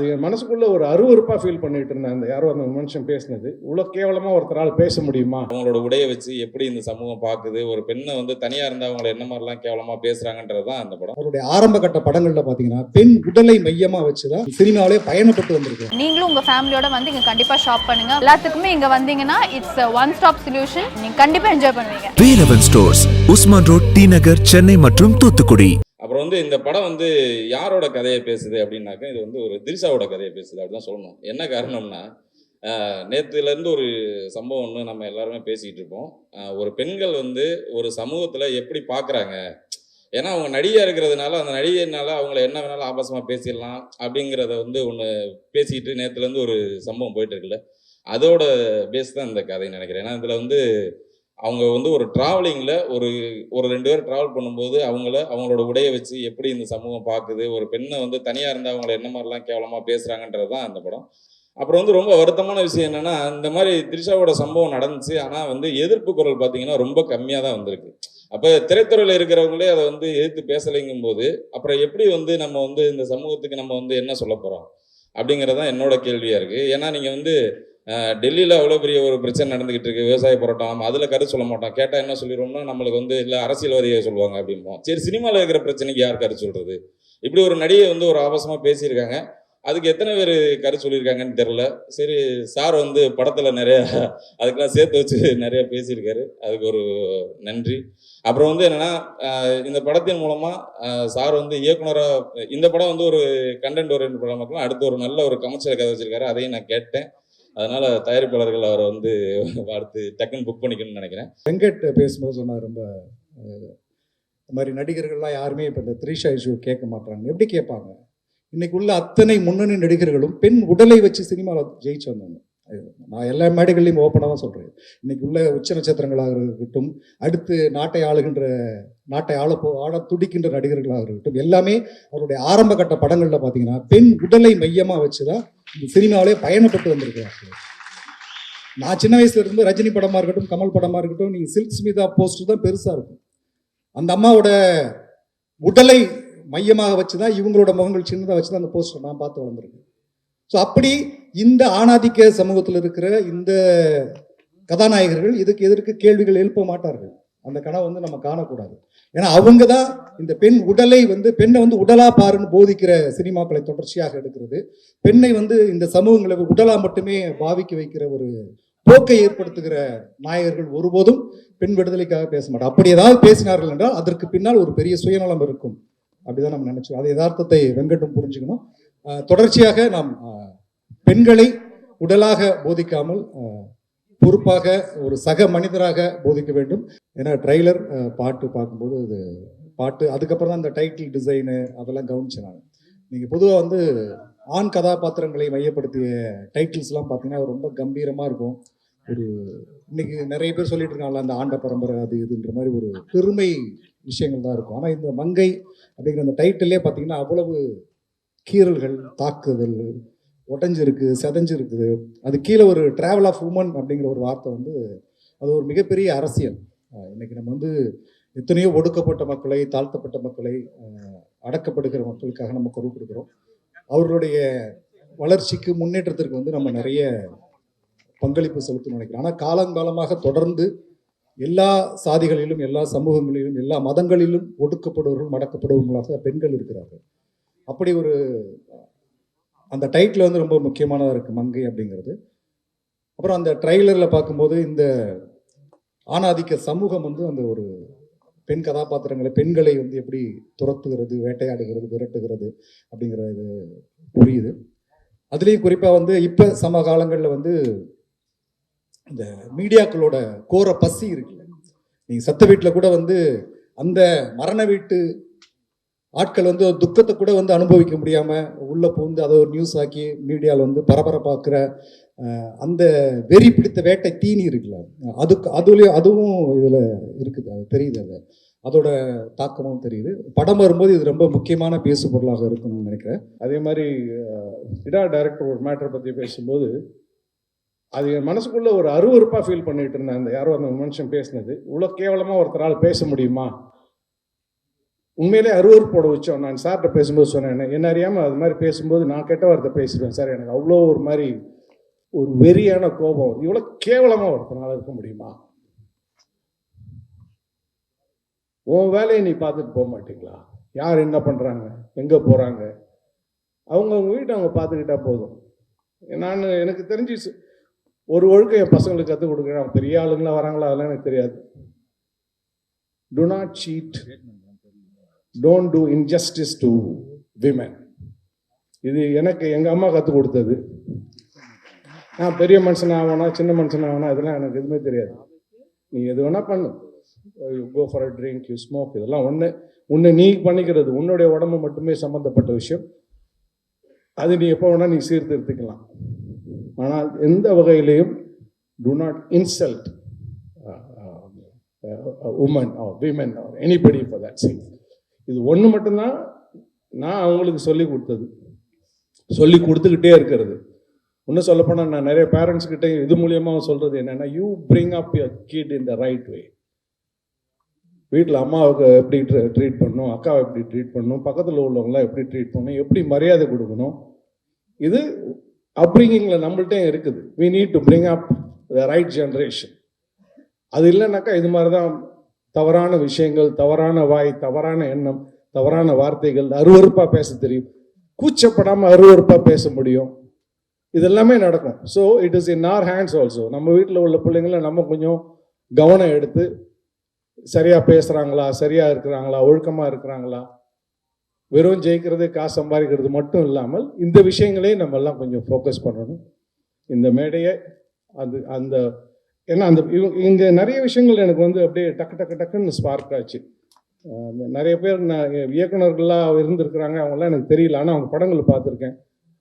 அது என் மனசுக்குள்ள ஒரு அருவருப்பாக ஃபீல் பண்ணிட்டு இருந்தேன். அந்த யாரோ அந்த மனுஷன் பேசினது. இவ்வளோ கேவலமாக ஒருத்தரால் பேச முடியுமா? அவங்களோட உடையை வச்சு எப்படி இந்த சமூகம் பார்க்குது? ஒரு பெண்ணை வந்து தனியா இருந்தா அவங்கள என்ன மாதிரிலாம் கேவலமா பேசுறாங்கன்றது தான் அந்த படம். அவருடைய ஆரம்ப கட்ட படங்கள்ல பாத்தீங்கன்னா பெண் உடலை மையமா வச்சுதான் சினிமாவிலே பயணப்பட்டு வந்திருக்கு நீங்களும் உங்க ஃபேமிலியோட வந்து இங்க கண்டிப்பா ஷாப் பண்ணுங்க. எல்லாத்துக்குமே இங்க வந்தீங்கன்னா இட்ஸ் ஒன் ஸ்டாப் சொல்யூஷன் நீங்க கண்டிப்பா என்ஜாய் பண்ணுவீங்க. வேலவன் ஸ்டோர்ஸ் உஸ்மான் ரோட் டி நகர் சென்னை மற்றும் தூத்துக்குடி. வந்து இந்த படம் வந்து யாரோட கதையை பேசுது அப்படின்னாக்கா இது வந்து ஒரு திரிஷாவோட கதையை பேசுது அப்படிதான் சொல்லணும். என்ன காரணம்னா ஆஹ், இருந்து ஒரு சம்பவம் ஒன்று நம்ம எல்லாருமே பேசிக்கிட்டு இருப்போம். ஒரு பெண்கள் வந்து ஒரு சமூகத்தில் எப்படி பார்க்குறாங்க ஏன்னா அவங்க நடிகையா இருக்கிறதுனால அந்த நடிகைனால அவங்கள என்ன வேணாலும் ஆபாசமாக பேசிடலாம் அப்படிங்கிறத வந்து ஒன்று பேசிக்கிட்டு நேற்றுலேருந்து ஒரு சம்பவம் போயிட்டு இருக்குல்ல. அதோட பேஸ் தான் இந்த கதைன்னு நினைக்கிறேன். ஏன்னா இதில் வந்து அவங்க வந்து ஒரு ட்ராவலிங்கில் ஒரு ஒரு ரெண்டு பேர் ட்ராவல் பண்ணும்போது அவங்கள அவங்களோட உடையை வச்சு எப்படி இந்த சமூகம் பார்க்குது? ஒரு பெண்ணை வந்து தனியாக இருந்தால் அவங்கள என்ன மாதிரிலாம் கேவலமாக பேசுகிறாங்கன்றது தான் அந்த படம். அப்புறம் வந்து ரொம்ப வருத்தமான விஷயம் என்னென்னா இந்த மாதிரி த்ரிஷாவோட சம்பவம் நடந்துச்சு. ஆனால் வந்து எதிர்ப்பு குரல் பார்த்தீங்கன்னா ரொம்ப கம்மியாக தான் வந்திருக்கு. அப்போ திரைத்துறையில் இருக்கிறவங்களே அதை வந்து எதிர்த்து பேசலைங்கும் போது அப்புறம் எப்படி வந்து நம்ம வந்து இந்த சமூகத்துக்கு நம்ம வந்து என்ன சொல்ல போகிறோம் அப்படிங்கிறது தான் என்னோட கேள்வியாக இருக்குது ஏன்னா நீங்கள் வந்து டெல்லியில் அவ்வளோ பெரிய ஒரு பிரச்சனை நடந்துகிட்டு இருக்கு விவசாய போராட்டம் நம்ம அதில் கருத்து சொல்ல மாட்டோம். கேட்டால் என்ன சொல்லிடுவோம்னா நம்மளுக்கு வந்து இல்லை அரசியல்வாதியை சொல்லுவாங்க அப்படிம்போம். சரி சினிமாவில் இருக்கிற பிரச்சனைக்கு யார் கருத்து சொல்கிறது இப்படி ஒரு நடிகை வந்து ஒரு ஆபாசமாக பேசியிருக்காங்க. அதுக்கு எத்தனை பேர் கருத்து சொல்லியிருக்காங்கன்னு தெரில சரி சார் வந்து படத்தில் நிறையா அதுக்கெல்லாம் சேர்த்து வச்சு நிறையா பேசியிருக்காரு. அதுக்கு ஒரு நன்றி. அப்புறம் வந்து என்னென்னா இந்த படத்தின் மூலமாக சார் வந்து இயக்குனராக இந்த படம் வந்து ஒரு கண்டென்ட் ஓரியன்ட் படம் மட்டும் அடுத்து ஒரு நல்ல ஒரு கமர்ஷியல் கதை வச்சிருக்காரு. அதையும் நான் கேட்டேன். அதனால தயாரிப்பாளர்கள் அவரை வந்து பார்த்து டக்குன்னு புக் பண்ணிக்கணும்னு நினைக்கிறேன். வெங்கட் பேசும்போது சொன்னார் ரொம்ப இந்த மாதிரி நடிகர்கள்லாம் யாருமே இப்போ இந்த த்ரீஷா இஷ்யூ கேட்க மாட்டாங்க எப்படி கேட்பாங்க? இன்னைக்கு உள்ள அத்தனை முன்னணி நடிகர்களும் பெண் உடலை வச்சு சினிமாவில் ஜெயிச்சு வந்தாங்க நான் எல்லா மேடைகள்லையும் ஓப்பனாக தான் சொல்கிறேன் இன்னைக்கு உள்ள உச்ச நட்சத்திரங்களாக இருக்கட்டும் அடுத்து நாட்டை ஆளுகின்ற நாட்டை ஆள போ ஆள துடிக்கின்ற நடிகர்களாக இருக்கட்டும் எல்லாமே அவருடைய ஆரம்ப கட்ட படங்களில் பார்த்தீங்கன்னா பெண் உடலை மையமாக வச்சு தான் இந்த சினிமாவிலே பயணப்பட்டு வந்திருக்கிறார்கள். நான் சின்ன வயசுல இருந்து ரஜினி படமாக இருக்கட்டும் கமல் படமாக இருக்கட்டும் நீங்கள் சில்க் ஸ்மிதா போஸ்டர் தான் பெருசாக இருக்கும். அந்த அம்மாவோட உடலை மையமாக வச்சு தான் இவங்களோட முகங்கள் சின்னதாக வச்சு தான் அந்த போஸ்டர் நான் பார்த்து வளர்ந்துருக்கேன். ஸோ அப்படி இந்த ஆணாதிக்க சமூகத்தில் இருக்கிற இந்த கதாநாயகர்கள் இதுக்கு எதற்கு கேள்விகள் எழுப்ப மாட்டார்கள்? அந்த கனவை வந்து நம்ம காணக்கூடாது. ஏன்னா அவங்க தான் இந்த பெண் உடலை வந்து பெண்ணை வந்து உடலா பாருன்னு போதிக்கிற சினிமாக்களை தொடர்ச்சியாக எடுக்கிறது. பெண்ணை வந்து இந்த சமூகங்களை உடலா மட்டுமே பாவிக்க வைக்கிற ஒரு போக்கை ஏற்படுத்துகிற நாயகர்கள் ஒருபோதும் பெண் விடுதலைக்காக பேச மாட்டார் அப்படி ஏதாவது பேசினார்கள் என்றால் அதற்கு பின்னால் ஒரு பெரிய சுயநலம் இருக்கும். அப்படிதான் நம்ம நினைச்சோம் அது யதார்த்தத்தை வெங்கட்டும் புரிஞ்சுக்கணும். தொடர்ச்சியாக நாம் பெண்களை உடலாக போதிக்காமல் பொறுப்பாக ஒரு சக மனிதராக போதிக்க வேண்டும். ஏன்னா ட்ரைலர் பாட்டு பார்க்கும்போது அது பாட்டு அதுக்கப்புறம் தான் இந்த டைட்டில் டிசைனு அதெல்லாம் கவனிச்சேன் நான் நீங்கள் பொதுவாக வந்து ஆண் கதாபாத்திரங்களை மையப்படுத்திய டைட்டில்ஸ்லாம் பார்த்தீங்கன்னா ரொம்ப கம்பீரமாக இருக்கும். ஒரு இன்னைக்கு நிறைய பேர் சொல்லிட்டு இருக்காங்கல்ல அந்த ஆண்ட பரம்பரை அது இதுன்ற மாதிரி ஒரு பெருமை விஷயங்கள் தான் இருக்கும். ஆனால் இந்த மங்கை அப்படிங்கிற அந்த டைட்டிலே பார்த்தீங்கன்னா அவ்வளவு கீறல்கள் தாக்குதல் உடஞ்சிருக்கு செதஞ்சிருக்குது. அது கீழே ஒரு ட்ராவல் ஆஃப் உமன் அப்படிங்கிற ஒரு வார்த்தை வந்து அது ஒரு மிகப்பெரிய அரசியல். இன்னைக்கு நம்ம வந்து எத்தனையோ ஒடுக்கப்பட்ட மக்களை தாழ்த்தப்பட்ட மக்களை அடக்கப்படுகிற மக்களுக்காக நம்ம குரல் கொடுக்குறோம். அவர்களுடைய வளர்ச்சிக்கு முன்னேற்றத்திற்கு வந்து நம்ம நிறைய பங்களிப்பு செலுத்தணும்னு நினைக்கிறோம் ஆனால் காலங்காலமாக தொடர்ந்து எல்லா சாதிகளிலும் எல்லா சமூகங்களிலும் எல்லா மதங்களிலும் ஒடுக்கப்படுவர்கள் மடக்கப்படுவர்களாக பெண்கள் இருக்கிறார்கள். அப்படி ஒரு அந்த டைட்டில் வந்து ரொம்ப முக்கியமானதாக இருக்குது மங்கை அப்படிங்கிறது. அப்புறம் அந்த ட்ரைலரில் பார்க்கும்போது இந்த ஆணாதிக்க சமூகம் வந்து அந்த ஒரு பெண் கதாபாத்திரங்களை பெண்களை வந்து எப்படி துரத்துகிறது வேட்டையாடுகிறது விரட்டுகிறது அப்படிங்கிறது புரியுது. அதுலேயும் குறிப்பாக வந்து இப்போ சம காலங்களில் வந்து இந்த மீடியாக்களோட கோர பசி இருக்குல்ல. நீங்கள் சத்த வீட்டில் கூட வந்து அந்த மரண வீட்டு ஆட்கள் வந்து துக்கத்தை கூட வந்து அனுபவிக்க முடியாமல் உள்ளே புகுந்து அதை ஒரு நியூஸ் ஆக்கி மீடியாவில் வந்து பரபரப்பாக்குற அந்த வெறி பிடித்த வேட்டை தீனி இருக்குல்ல அதுக்கு அதுலேயும் அதுவும் இதில் இருக்குது. அது தெரியுது அது. அதோட தாக்கமும் தெரியுது. படம் வரும்போது இது ரொம்ப முக்கியமான பேசு பொருளாக இருக்கும்னு நினைக்கிறேன். அதே மாதிரி இடா டைரக்டர் ஒரு மேட்டரை பற்றி பேசும்போது அது என் மனசுக்குள்ளே ஒரு அருவருப்பாக ஃபீல் பண்ணிட்டு இருந்தேன். அந்த யாரோ அந்த மனுஷன் பேசினது. இவ்வளோ கேவலமாக ஒருத்தரால் பேச முடியுமா? உண்மையிலே போட வச்சோம். நான் சார்கிட்ட பேசும்போது சொன்னேன் என்ன- அறியாமல் அது மாதிரி பேசும்போது நான் கெட்ட வார்த்தை பேசிடுவேன் சார். எனக்கு அவ்வளோ ஒரு மாதிரி ஒரு வெறியான கோபம் வருது. இவ்வளோ கேவலமாக ஒருத்தனால இருக்க முடியுமா? உன் வேலையை நீ பார்த்துட்டு போக மாட்டீங்களா? யார் என்ன பண்ணுறாங்க எங்கே போகிறாங்க அவங்க அவங்க வீட்டை அவங்க பார்த்துக்கிட்டா போதும். நான் எனக்கு தெரிஞ்சு ஒரு ஒழுக்கம் என் பசங்களுக்கு கற்றுக் கொடுக்குறேன். அவங்க பெரிய ஆளுங்களாம் வராங்களா அதெல்லாம் எனக்கு தெரியாது. Do not cheat don't do injustice to women இது எனக்கு எங்கள் அம்மா கற்றுக் கொடுத்தது. நான் பெரிய மனுஷன் ஆகணும் சின்ன மனுஷன் ஆகணும் இதெல்லாம் எனக்கு எதுவுமே தெரியாது. நீ எது வேணால் பண்ணு. Go for a drink you smoke இதெல்லாம் ஒன்று உன்னை நீ பண்ணிக்கிறது உன்னுடைய உடம்பு மட்டுமே சம்மந்தப்பட்ட விஷயம். அது நீ எப்போ வேணால் நீ சீர்திருத்திக்கலாம். ஆனால் எந்த வகையிலையும் do not insult woman or women or anybody for that side இது ஒன்று மட்டும்தான் நான் அவங்களுக்கு சொல்லி கொடுத்தது. சொல்லி கொடுத்துக்கிட்டே இருக்கிறது. இன்னும் சொல்லப்போனால் நான் நிறைய பேரண்ட்ஸ் கிட்ட இது மூலியமாக சொல்கிறது என்னென்னா you bring up your kid in the right way வீட்டில் அம்மாவுக்கு எப்படி ட்ரீட் பண்ணணும் அக்காவை எப்படி ட்ரீட் பண்ணணும் பக்கத்தில் உள்ளவங்களாம் எப்படி ட்ரீட் பண்ணணும் எப்படி மரியாதை கொடுக்கணும். இது அப்ரிங்கிங்கில் நம்மள்ட்டே இருக்குது. We need to bring up the right generation அது இல்லைனாக்கா இது மாதிரி தான் தவறான விஷயங்கள் தவறான வாய் தவறான எண்ணம் தவறான வார்த்தைகள் அருவருப்பாக பேச தெரியும். கூச்சப்படாமல் அருவருப்பாக பேச முடியும். இதெல்லாமே நடக்கும். So it is in our hands also நம்ம வீட்டில் உள்ள பிள்ளைங்கள நம்ம கொஞ்சம் கவனம் எடுத்து சரியாக பேசுகிறாங்களா சரியாக இருக்கிறாங்களா ஒழுக்கமாக இருக்கிறாங்களா வெறும் ஜெயிக்கிறது காசு சம்பாதிக்கிறது மட்டும் இல்லாமல் இந்த விஷயங்களையும் நம்ம எல்லாம் கொஞ்சம் ஃபோக்கஸ் பண்ணணும். இந்த மேடையை அது அந்த ஏன்னா அந்த இவங்க இங்கே நிறைய விஷயங்கள் எனக்கு வந்து அப்படியே டக்கு டக்கு டக்குன்னு ஸ்பார்க் ஆச்சு. நிறைய பேர் நான் இயக்குனர்களாக இருந்திருக்கிறாங்க அவங்களாம் எனக்கு தெரியல. ஆனால் அவங்க படங்களை பார்த்துருக்கேன்.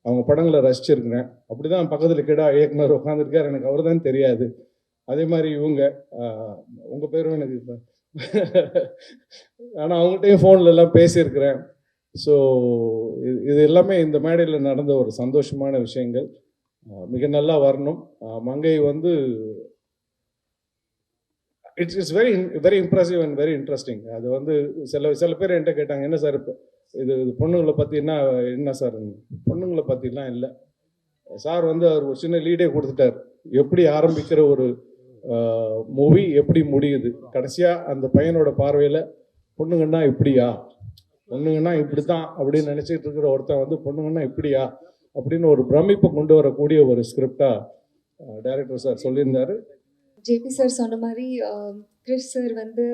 அவங்க படங்களை ரசிச்சிருக்கிறேன். அப்படி தான் பக்கத்தில் கிடா இயக்குனர் உட்காந்துருக்கார் எனக்கு அவர் தான் தெரியாது. அதே மாதிரி இவங்க உங்கள் பேரும் எனக்கு இப்போ ஆனால் அவங்கள்ட்டையும் ஃபோனில் எல்லாம் பேசியிருக்கிறேன். ஸோ இது இது எல்லாமே இந்த மேடையில் நடந்த ஒரு சந்தோஷமான விஷயங்கள். மிக நல்லா வரணும். மங்கை வந்து it's it's very very impressive and very interesting அது வந்து சில சில பேர் என்கிட்ட கேட்டாங்க என்ன சார் இப்போ? இது இது பொண்ணுங்களை பற்றி என்ன என்ன சார்? பொண்ணுங்களை பற்றிலாம் இல்லை. சார் வந்து அவர் ஒரு சின்ன லீடே கொடுத்துட்டார். எப்படி ஆரம்பிக்கிற ஒரு மூவி எப்படி முடியுது? கடைசியாக அந்த பையனோட பார்வையில் பொண்ணுங்கன்னா இப்படியா? பொண்ணுங்கன்னா இப்படி தான் அப்படின்னு நினச்சிட்டு இருக்கிற ஒருத்தன் வந்து பொண்ணுங்கன்னா இப்படியா? அப்படின்னு ஒரு பிரமிப்பை கொண்டு வரக்கூடிய ஒரு ஸ்கிரிப்டாக டைரக்டர் சார் சொல்லியிருந்தாரு. ஜேபி சார் சொன்ன மாதிரி கிறிஸ் சார் வந்து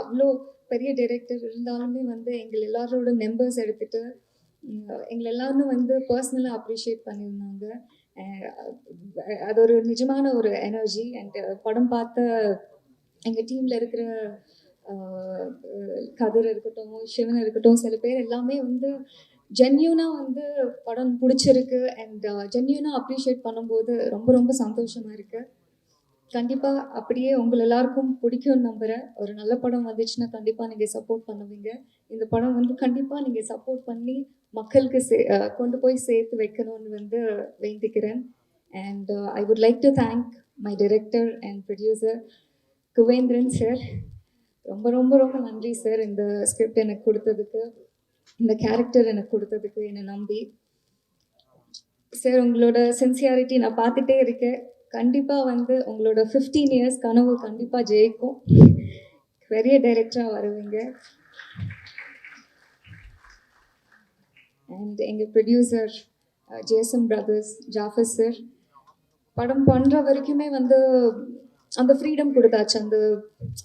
அவ்வளோ பெரிய டைரக்டர் இருந்தாலுமே வந்து எங்கள் எல்லாரோட நம்பர்ஸ் எடுத்துட்டு எங்களை எல்லாரும் வந்து பர்சனலாக அப்ரிஷியேட் பண்ணியிருந்தாங்க. அது ஒரு நிஜமான ஒரு எனர்ஜி அண்ட் படம் பார்த்த எங்கள் டீமில் இருக்கிற கதிர் இருக்கட்டும் சிவன் இருக்கட்டும் சில பேர் எல்லாமே வந்து ஜென்யூனாக வந்து படம் பிடிச்சிருக்கு அண்ட் ஜென்யூனாக அப்ரிஷியேட் பண்ணும்போது ரொம்ப ரொம்ப சந்தோஷமாக இருக்குது கண்டிப்பாக அப்படியே உங்கள் எல்லாருக்கும் பிடிக்கும்னு நம்புகிறேன் ஒரு நல்ல படம் வந்துச்சுன்னா கண்டிப்பாக நீங்கள் சப்போர்ட் பண்ணுவீங்க. இந்த படம் வந்து கண்டிப்பாக நீங்கள் சப்போர்ட் பண்ணி மக்களுக்கு சே கொண்டு போய் சேர்த்து வைக்கணும்னு வந்து வேண்டிக்கிறேன். And I would like to thank my director and producer Kuvendhiran sir ரொம்ப ரொம்ப ரொம்ப நன்றி சார் இந்த ஸ்கிரிப்ட் எனக்கு கொடுத்ததுக்கு. இந்த கேரக்டர் எனக்கு கொடுத்ததுக்கு என்னை நம்பி. சார் உங்களோட சின்சியாரிட்டி நான் பார்த்துட்டே இருக்கேன். கண்டிப்பாக வந்து உங்களோட ஃபிஃப்டீன் இயர்ஸ் கனவு கண்டிப்பாக ஜெயிக்கும். பெரிய டைரக்டராக வருவீங்க. அண்ட் எங்கள் producer Jesam brothers Jafar sir படம் பண்ணுற வரைக்குமே வந்து அந்த ஃப்ரீடம் கொடுத்தாச்சு. அந்த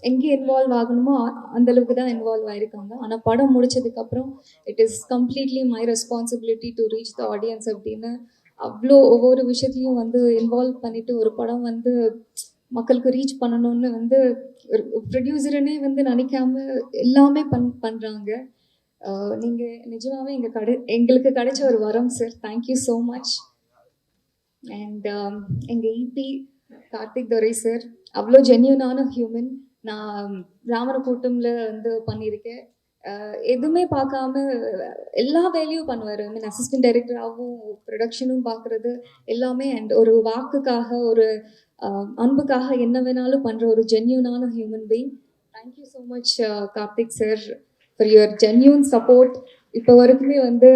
எங்கே இன்வால்வ் ஆகணுமோ அந்தளவுக்கு அந்த அளவுக்கு தான் இன்வால்வ் ஆயிருக்காங்க. ஆனால் படம் முடிச்சதுக்கப்புறம் it is completely my responsibility to reach the audience அப்படின்னு அவ்வளோ ஒவ்வொரு விஷயத்தையும் வந்து இன்வால்வ் பண்ணிட்டு ஒரு படம் வந்து மக்களுக்கு ரீச் பண்ணணும்னு வந்து ஒரு ப்ரொடியூசருனே வந்து நினைக்காம எல்லாமே பண் பண்ணுறாங்க நீங்கள் நிஜமாகவே எங்கள் கடை எங்களுக்கு கிடைச்ச ஒரு வரம் sir thank you so much and எங்கள் இபி கார்த்திக் துரை சார் அவ்வளோ ஜென்யூனான ஹியூமன் நான் ராமன கூட்டம்ல வந்து பண்ணியிருக்கேன். எதுவுமே பார்க்காம எல்லா வேலையும் பண்ணுவார். ஐ மீன் அசிஸ்டன்ட் டைரக்டராகவும் ப்ரொடக்ஷனும் பார்க்குறது எல்லாமே அண்ட் ஒரு வாக்குக்காக ஒரு அன்புக்காக என்ன வேணாலும் பண்ணுற ஒரு ஜென்யூனான human being thank you so much Karthik sir for your genuine support இப்போ வரைக்குமே வந்து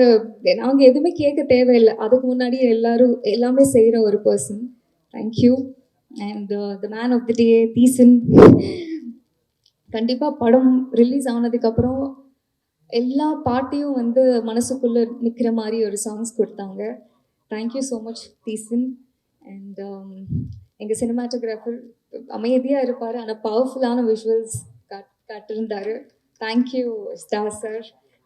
நாங்கள் எதுவுமே கேட்க தேவையில்லை. அதுக்கு முன்னாடி எல்லாரும் எல்லாமே செய்கிற ஒரு person thank you and the man of the day Theesan கண்டிப்பாக படம் ரிலீஸ் ஆனதுக்கப்புறம் எல்லா பாட்டையும் வந்து மனசுக்குள்ளே நிற்கிற மாதிரி ஒரு சாங்ஸ் கொடுத்தாங்க. Thank you so much Theesan and எங்கள் சினிமாட்டோகிராஃபர் அமைதியாக இருப்பார் ஆனால் பவர்ஃபுல்லான விஷுவல்ஸ் காட் காட்டிருந்தாரு. Thank you star sir